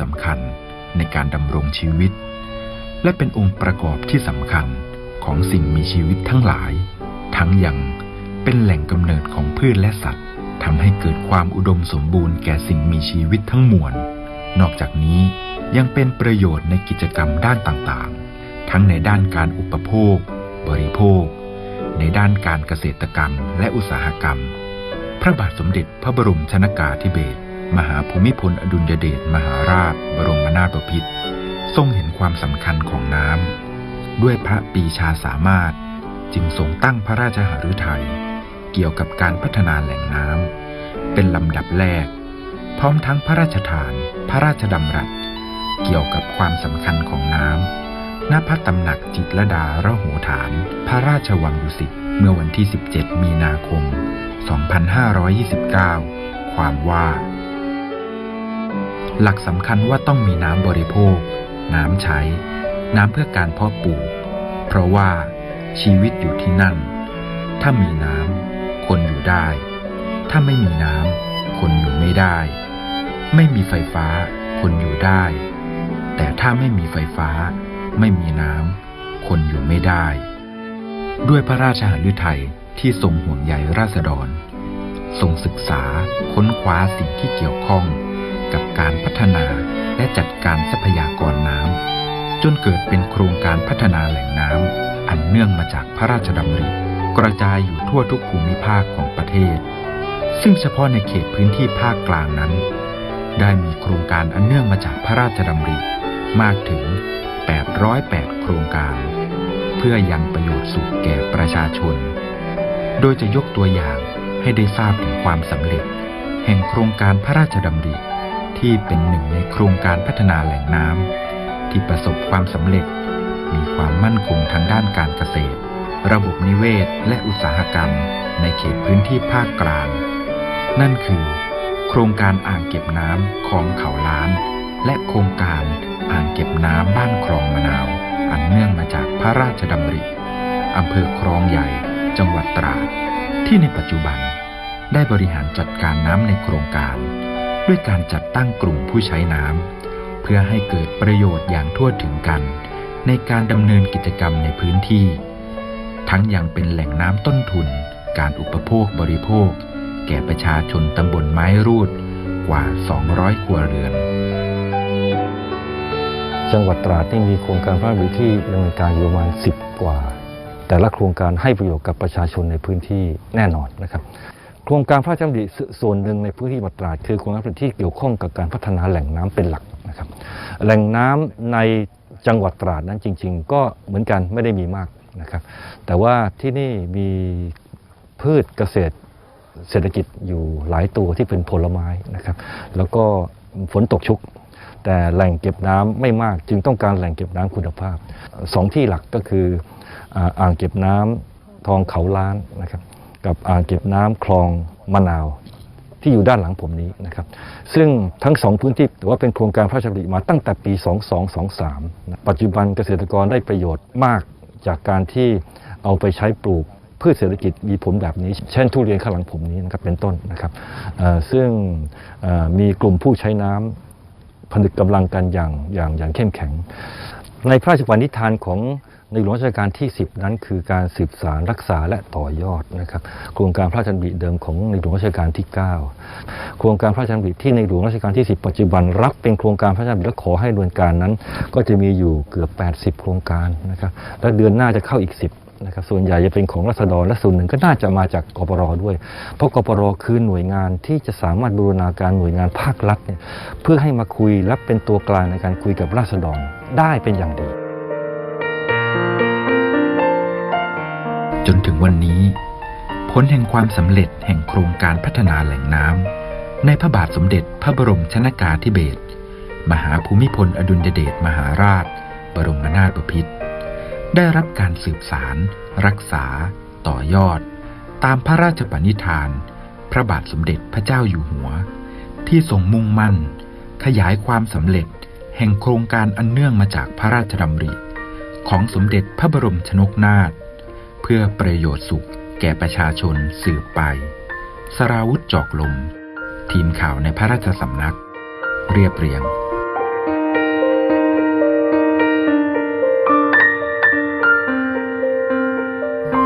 สำคัญในการดำรงชีวิต และเป็นองค์ประกอบที่สำคัญของสิ่งมีชีวิตทั้งหลาย ทั้งยังเป็นแหล่งกำเนิดของพืชและสัตว์ทำให้เกิดความอุดมสมบูรณ์แก่สิ่งมีชีวิตทั้งมวล นอกจากนี้ยังเป็นประโยชน์ในกิจกรรมด้านต่างๆ ทั้งในด้านการอุปโภค บริโภค ในด้านการเกษตรกรรมและอุตสาหกรรม พระบาทสมเด็จพระบรมชนากาธิเบศร มหาภูมิพลอดุลยเดชมหาราช บรมนาถบพิตรทรงเห็นความสำคัญของน้ำด้วยพระปีชาสามารถจึงทรงตั้งพระราชหฤทัยเกี่ยวกับการพัฒนาแหล่งน้ำเป็นลำดับแรก พร้อมทั้งพระราชทาน พระราชดำรัส เกี่ยวกับความสำคัญของน้ำณพระตำหนักจิตรดาระโหฐาน พระราชวังดุสิตเมื่อวันที่ 17 มีนาคม 2529 ความว่า หลักสำคัญว่าต้องมีน้ำบริโภค น้ำใช้ น้ำเพื่อการเพาะปลูก เพราะว่าชีวิตอยู่ที่นั่น ถ้ามีน้ำคนอยู่ได้ ถ้าไม่มีน้ำคนอยู่ไม่ได้ ไม่มีไฟฟ้าคนอยู่ได้ แต่ถ้าไม่มีไฟฟ้า ไม่มีน้ำคนอยู่ไม่ได้ ด้วยพระราชหฤทัยที่ทรงห่วงใยราษฎรทรงศึกษาค้นคว้าสิ่งที่เกี่ยวข้อง กับการพัฒนาและจัดการทรัพยากรน้ำจนเกิดเป็นโครงการพัฒนาแหล่งน้ำอันเนื่องมาจากพระราชดำริ กระจายอยู่ทั่วทุกภูมิภาคของประเทศ ซึ่งเฉพาะในเขตพื้นที่ภาคกลางนั้น ได้มีโครงการอันเนื่องมาจากพระราชดำริ มากถึง 808 โครงการ เพื่อยังประโยชน์สุขแก่ประชาชน โดยจะยกตัวอย่างให้ได้ทราบถึงความสำเร็จ แห่งโครงการพระราชดำริ ที่เป็นหนึ่งในโครงการพัฒนาแหล่งน้ำที่ประสบความสำเร็จ มีความมั่นคงทางด้านการเกษตร ระบบนิเวศและอุตสาหกรรม ในเขตพื้นที่ภาคกลาง นั่นคือ โครงการอ่างเก็บน้ำคลองเขาล้าน และโครงการอ่างเก็บน้ำบ้านคลองมะนาว อันเนื่องมาจากพระราชดำริอำเภอคลองใหญ่ จังหวัดตราดที่ในปัจจุบันได้บริหารจัดการน้ำในโครงการ ด้วยการจัดตั้งกลุ่มผู้ใช้น้ำเพื่อให้เกิดประโยชน์อย่างทั่วถึงกัน ในการดำเนินกิจกรรมในพื้นที่ ทั้งยังเป็นแหล่งน้ำต้นทุน การอุปโภคบริโภค แก่ประชาชนตำบลไม้รูดกว่า 200 ครัวเรือน จังหวัดตราดนี่มีโครงการพระราชดำริที่ดำเนินการอยู่ประมาณ 10 กว่า แต่ละโครงการให้ประโยชน์กับประชาชนในพื้นที่แน่นอนนะครับ โครงการพระราชดำริส่วนหนึ่งในพื้นที่จัตราดคือโครงการพระราชดำริที่เกี่ยวข้องกับการพัฒนาแหล่งน้ำเป็นหลักนะครับ แหล่งน้ำในจังหวัดตราดนั้นจริง ๆ ก็เหมือนกันไม่ได้มีมากนะครับ แต่ว่าที่นี่มีพืชเกษตรเศรษฐกิจอยู่หลายตัวที่เป็นผลไม้นะครับ แล้วก็ฝนตกชุก แต่แหล่งเก็บน้ำไม่มากจึงต้องการแหล่งเก็บน้ำคุณภาพสองที่หลักก็คืออ่างเก็บน้ำทองเขาล้านนะครับ กับอ่างเก็บน้ำคลองมะนาวที่อยู่ด้านหลังผมนี้นะครับ ซึ่งทั้งสองพื้นที่ถือว่าเป็นโครงการพระราชดำริมาตั้งแต่ปี 2223 ปัจจุบันเกษตรกรได้ประโยชน์มากจากการที่เอาไปใช้ปลูกพืชเศรษฐกิจมีผลแบบนี้ เช่นทุเรียนข้างหลังผมนี้นะครับเป็นต้นนะครับซึ่งมีกลุ่มผู้ใช้น้ำผนึกกำลังกันอย่างอย่างอย่างเข้มแข็ง ในพระราชปณิธานของในหลวงรัชกาลที่ 10 นั้นคือการสืบสารรักษาและต่อยอดนะครับโครงการพระราชดำริเดิมของในหลวงรัชกาลที่ 9 โครงการพระราชดำริที่ในหลวงรัชกาลที่ 10 ปัจจุบันรับเป็นโครงการพระราชดำริและขอให้ดำเนินการนั้น ก็จะมีอยู่เกือบ 80 โครงการนะครับและเดือนหน้าจะเข้าอีก 10 นะครับส่วนใหญ่จะเป็นของรัษฎรและส่วนหนึ่งก็น่าจะมาจากกปรด้วย เพราะกปรคือหน่วยงานที่จะสามารถบูรณาการหน่วยงานภาครัฐเนี่ยเพื่อให้มาคุยและเป็นตัวกลางในการคุยกับราษฎรได้เป็นอย่างดี จนถึงวันนี้ ผลแห่งความสำเร็จแห่งโครงการพัฒนาแหล่งน้ำในพระบาทสมเด็จพระบรมชนากาธิเบศรมหาภูมิพลอดุลยเดชมหาราช บรมนาถบพิตร ได้รับการสืบสาร รักษา ต่อยอด ตามพระราชปณิธาน พระบาทสมเด็จพระเจ้าอยู่หัว ที่ทรงมุ่งมั่น ขยายความสำเร็จแห่งโครงการอันเนื่องมาจากพระราชดำริ ของสมเด็จพระบรมชนกนาถเพื่อประโยชน์สุขแก่ประชาชนสืบไป สราวุธจอกลม ทีมข่าวในพระราชสำนัก เรียบเรียง